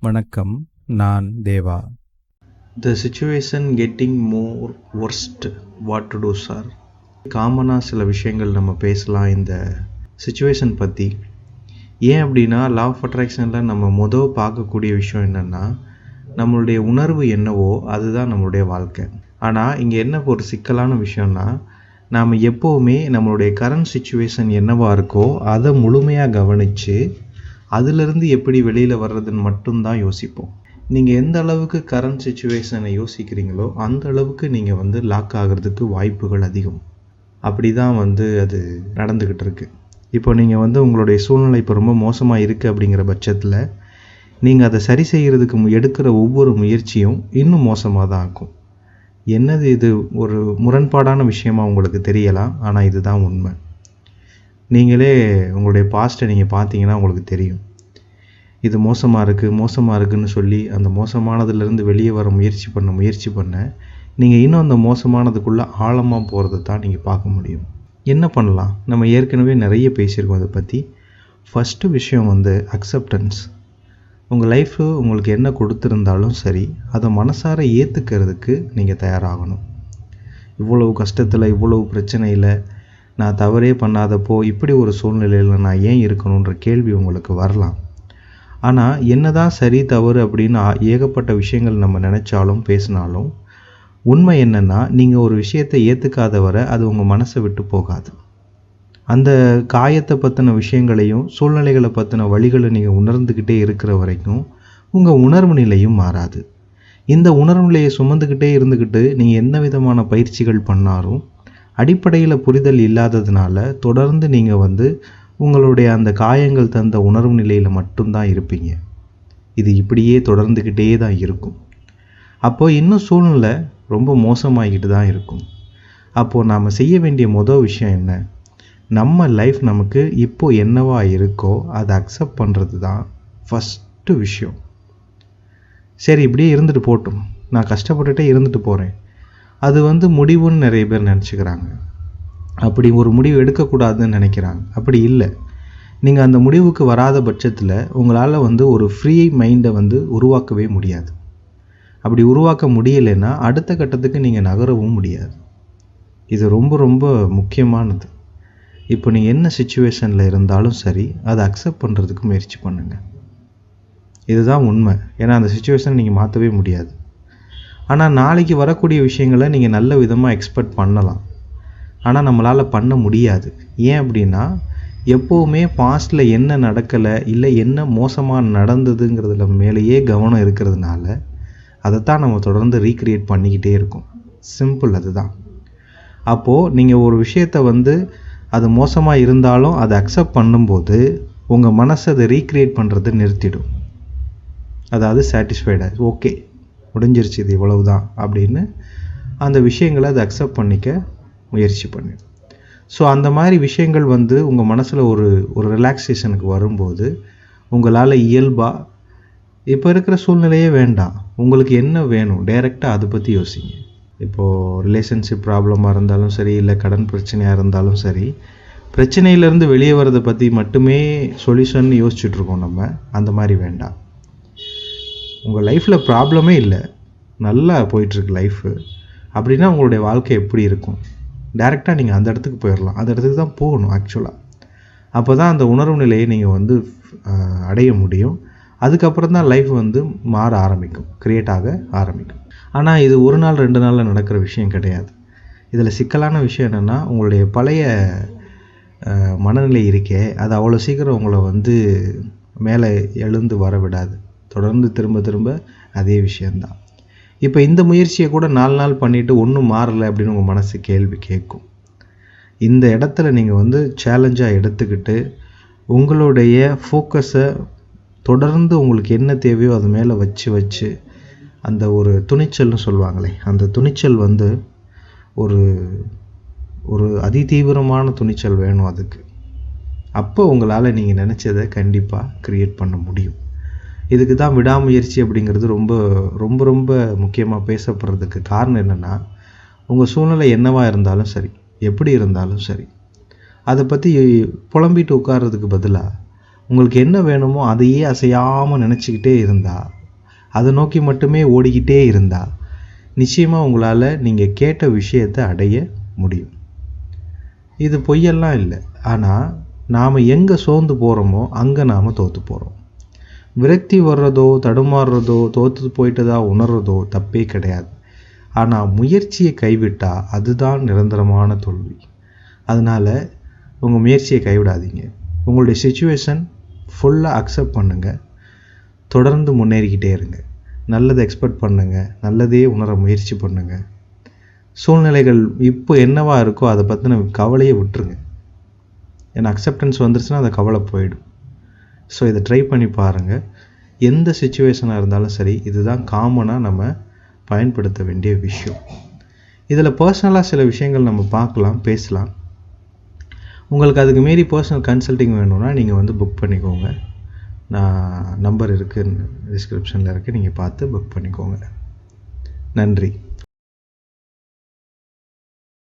வணக்கம் நான் Deva. The situation getting more worst what to do sir காமனாக சில விஷயங்கள் நம்ம பேசலாம் இந்த சுச்சுவேஷன் பற்றி ஏன் அப்படின்னா லா ஆஃப் அட்ராக்ஷனில் நம்ம மொதல் பார்க்கக்கூடிய விஷயம் என்னென்னா நம்மளுடைய உணர்வு என்னவோ அதுதான் நம்மளுடைய வாழ்க்கை. ஆனால் இங்கே என்ன ஒரு சிக்கலான விஷயம்னா நாம் எப்போவுமே நம்மளுடைய கரண்ட் சுச்சுவேஷன் என்னவாக இருக்கோ அதை முழுமையாக கவனித்து அதிலிருந்து எப்படி வெளியில் வர்றதுன்னு மட்டும்தான் யோசிப்போம். நீங்கள் எந்த அளவுக்கு கரண்ட் சுச்சுவேஷனை யோசிக்கிறீங்களோ அந்த அளவுக்கு நீங்கள் வந்து லாக் ஆகிறதுக்கு வாய்ப்புகள் அதிகம். அப்படி தான் வந்து அது நடந்துக்கிட்டு இருக்கு. இப்போ நீங்கள் வந்து உங்களுடைய சூழ்நிலை இப்போ ரொம்ப மோசமாக இருக்குது அப்படிங்கிற பட்சத்தில் நீங்கள் அதை சரி செய்கிறதுக்கு மு- எடுக்கிற ஒவ்வொரு முயற்சியும் இன்னும் மோசமாக தான் ஆகும் என்னது இது ஒரு முரண்பாடான விஷயமா உங்களுக்கு தெரியலாம் ஆனால் இதுதான் உண்மை. நீங்களே உங்களுடைய பாஸ்ட்டை நீங்கள் பார்த்தீங்கன்னா உங்களுக்கு தெரியும். இது மோசமாக இருக்குது மோசமாக இருக்குன்னு சொல்லி அந்த மோசமானதுலேருந்து வெளியே வர முயற்சி பண்ண முயற்சி பண்ண நீங்கள் இன்னும் அந்த மோசமானதுக்குள்ளே ஆழமாக போகிறத தான் நீங்கள் பார்க்க முடியும். என்ன பண்ணலாம்? நம்ம ஏற்கனவே நிறைய பேசியிருக்கோம் அதை பற்றி ஃபஸ்ட்டு விஷயம் வந்து அக்செப்டன்ஸ் உங்கள் லைஃப்பு உங்களுக்கு என்ன கொடுத்துருந்தாலும் சரி அதை மனசார ஏற்றுக்கிறதுக்கு நீங்கள் தயாராகணும். இவ்வளவு கஷ்டத்தில் இவ்வளவு பிரச்சனையில் நான் தவறே பண்ணாதப்போ இப்படி ஒரு சூழ்நிலையில் நான் ஏன் இருக்கணுன்ற கேள்வி உங்களுக்கு வரலாம். ஆனால் என்னதான் சரி தவறு அப்படின்னு ஏகப்பட்ட விஷயங்கள் நம்ம நினச்சாலும் பேசினாலும் உண்மை என்னென்னா நீங்கள் ஒரு விஷயத்தை ஏற்றுக்காத வரை அது உங்கள் மனசை விட்டு போகாது. அந்த காயத்தை பற்றின விஷயங்களையும் சூழ்நிலைகளை பற்றின வழிகளை நீங்கள் உணர்ந்துக்கிட்டே இருக்கிற வரைக்கும் உங்கள் உணர்வு நிலையும் மாறாது. இந்த உணர்வு நிலையை சுமந்துக்கிட்டே இருந்துக்கிட்டு நீங்கள் எந்த விதமான பயிற்சிகள் பண்ணாலும் அடிப்படையில் புரிதல் இல்லாததுனால தொடர்ந்து நீங்கள் வந்து உங்களுடைய அந்த காயங்கள் தந்த உணர்வு நிலையில் மட்டும்தான் இருப்பீங்க. இது இப்படியே தொடர்ந்துக்கிட்டே தான் இருக்கும். அப்போது இன்னும் சூழ்நிலை ரொம்ப மோசமாகிட்டு தான் இருக்கும். அப்போது நாம் செய்ய வேண்டிய மொதல் விஷயம் என்ன? நம்ம லைஃப் நமக்கு இப்போ என்னவா இருக்கோ அதை அக்செப்ட் பண்ணுறது தான் ஃபஸ்ட்டு விஷயம். சரி இப்படியே இருந்துட்டு போட்டும் நான் கஷ்டப்பட்டுட்டே இருந்துட்டு போகிறேன் அது வந்து முடிவுன்னு நிறைய பேர் நினச்சிக்கிறாங்க. அப்படி ஒரு முடிவு எடுக்கக்கூடாதுன்னு நினைக்கிறாங்க. அப்படி இல்லை. நீங்கள் அந்த முடிவுக்கு வராத பட்சத்தில் உங்களால் வந்து ஒரு ஃப்ரீ மைண்டை வந்து உருவாக்கவே முடியாது. அப்படி உருவாக்க முடியலைன்னா அடுத்த கட்டத்துக்கு நீங்கள் நகரவும் முடியாது. இது ரொம்ப ரொம்ப முக்கியமானது. இப்போ நீங்கள் என்ன சுச்சுவேஷனில் இருந்தாலும் சரி அதை அக்செப்ட் பண்ணுறதுக்கு முயற்சி பண்ணுங்கள் இதுதான் உண்மை. ஏன்னா அந்த சுச்சுவேஷனை நீங்கள் மாற்றவே முடியாது. ஆனால் நாளைக்கு வரக்கூடிய விஷயங்களை நீங்கள் நல்ல விதமாக எக்ஸ்பெக்ட் பண்ணலாம். ஆனால் நம்மளால் பண்ண முடியாது. ஏன் அப்படின்னா எப்போவுமே பாஸ்டில் என்ன நடக்கலை இல்லை என்ன மோசமாக நடந்ததுங்கிறதுல மேலேயே கவனம் இருக்கிறதுனால அதைத்தான் நம்ம தொடர்ந்து ரீக்ரியேட் பண்ணிக்கிட்டே இருக்கோம். சிம்பிள் அதுதான். அப்போது நீங்கள் ஒரு விஷயத்தை வந்து அது மோசமாக இருந்தாலும் அதை அக்செப்ட் பண்ணும்போது உங்கள் மனசை அதை ரீக்ரியேட் பண்ணுறது நிறுத்திடும். அதாவது சாட்டிஸ்ஃபைடாக ஓகே முடிஞ்சிருச்சு இது இவ்வளவு தான் அப்படின்னு அந்த விஷயங்களை அதை அக்செப்ட் பண்ணிக்க முயற்சி பண்ணு. ஸோ அந்த மாதிரி விஷயங்கள் வந்து உங்கள் மனசில் ஒரு ஒரு ரிலாக்ஸேஷனுக்கு வரும்போது உங்களால் இயல்பாக இப்போ இருக்கிற சூழ்நிலையே வேண்டாம். உங்களுக்கு என்ன வேணும்? டைரெக்டாக அதை பற்றி யோசிங்க. இப்போது ரிலேஷன்ஷிப் ப்ராப்ளமாக இருந்தாலும் சரி இல்லை கடன் பிரச்சனையாக இருந்தாலும் சரி பிரச்சனையிலேருந்து வெளியே வர்றதை பற்றி மட்டுமே சொல்யூஷன் யோசிச்சுட்ருக்கோம் நம்ம. அந்த மாதிரி வேண்டாம். உங்கள் லைஃப்பில் ப்ராப்ளமே இல்லை. நல்லா போயிட்டுருக்கு லைஃபு அப்படின்னா உங்களுடைய வாழ்க்கை எப்படி இருக்கும்? டைரெக்டாக நீங்கள் அந்த இடத்துக்கு போயிடலாம் அந்த இடத்துக்கு தான் போகணும் ஆக்சுவலாக அப்போ தான் அந்த உணர்வு நிலையை நீங்கள் வந்து அடைய முடியும். அதுக்கப்புறம் தான் லைஃப் வந்து மாற ஆரம்பிக்கும் க்ரியேட் ஆக ஆரம்பிக்கும். ஆனால் இது ஒரு நாள் ரெண்டு நாளில் நடக்கிற விஷயம் கிடையாது. இதில் சிக்கலான விஷயம் என்னென்னா உங்களுடைய பழைய மனநிலை இருக்கே. அது அவ்வளோ சீக்கிரம் உங்களை வந்து மேலே எழுந்து வர விடாது. தொடர்ந்து திரும்ப திரும்ப அதே விஷயந்தான் இப்போ இந்த முயற்சியை கூட நாலு நாள் பண்ணிவிட்டு ஒன்றும் மாறலை அப்படின்னு உங்கள் மனசு கேள்வி கேட்கும். இந்த இடத்துல நீங்கள் வந்து சேலஞ்சாக எடுத்துக்கிட்டு உங்களுடைய ஃபோக்கஸை தொடர்ந்து உங்களுக்கு என்ன தேவையோ அது மேலே வச்சு வச்சு அந்த ஒரு துணிச்சல்னு சொல்லுவாங்களே அந்த துணிச்சல் வந்து ஒரு ஒரு அதிதீவிரமான துணிச்சல் வேணும் அதுக்கு. அப்போ உங்களால் நீங்கள் நினச்சதை கண்டிப்பாக க்ரியேட் பண்ண முடியும். இதுக்கு தான் விடாமுயற்சி அப்படிங்கிறது ரொம்ப ரொம்ப ரொம்ப முக்கியமாக பேசப்படுறதுக்கு காரணம் என்னென்னா உங்கள் சூழ்நிலை என்னவாக இருந்தாலும் சரி எப்படி இருந்தாலும் சரி அதை பற்றி புலம்பிட்டு உட்கார்றதுக்கு பதிலாக உங்களுக்கு என்ன வேணுமோ அதையே அசையாமல் நினச்சிக்கிட்டே இருந்தால் அதை நோக்கி மட்டுமே ஓடிக்கிட்டே இருந்தால் நிச்சயமாக உங்களால் நீங்கள் கேட்ட விஷயத்தை அடைய முடியும். இது பொய்யெல்லாம் இல்லை. ஆனால் நாம் எங்கே சோர்ந்து போகிறோமோ அங்கே நாம் தோற்று போகிறோம் விரக்தி வர்றதோ தடுமாறுறதோ தோற்று போயிட்டதா உணர்றதோ தப்பே கிடையாது. ஆனால் முயற்சியை கைவிட்டால் அதுதான் நிரந்தரமான தோல்வி. அதனால் உங்கள் முயற்சியை கைவிடாதீங்க. உங்களுடைய சுச்சுவேஷன் ஃபுல்லாக அக்செப்ட் பண்ணுங்கள் தொடர்ந்து முன்னேறிக்கிட்டே இருங்க. நல்லதை எக்ஸ்பெக்ட் பண்ணுங்கள் நல்லதே உணர முயற்சி பண்ணுங்கள் சூழ்நிலைகள் இப்போ என்னவா இருக்கோ அதை பற்றின கவலையை விட்டுருங்க. ஏன்னா அக்செப்டன்ஸ் வந்துருச்சுன்னா அந்த கவலை போயிடும். ஸோ இதை ட்ரை பண்ணி பாருங்கள் எந்த சுச்சுவேஷனாக இருந்தாலும் சரி இதுதான் காமனாக நம்ம பயன்படுத்த வேண்டிய விஷயம். இதில் பர்சனலாக சில விஷயங்கள் நம்ம பார்க்கலாம் பேசலாம். உங்களுக்கு அதுக்கு மீறி பர்சனல் கன்சல்ட்டிங் வேணும்னா நீங்கள் வந்து புக் பண்ணிக்கோங்க. நான் நம்பர் இருக்குது டிஸ்கிரிப்ஷனில் இருக்குது நீங்கள் பார்த்து புக் பண்ணிக்கோங்க. நன்றி.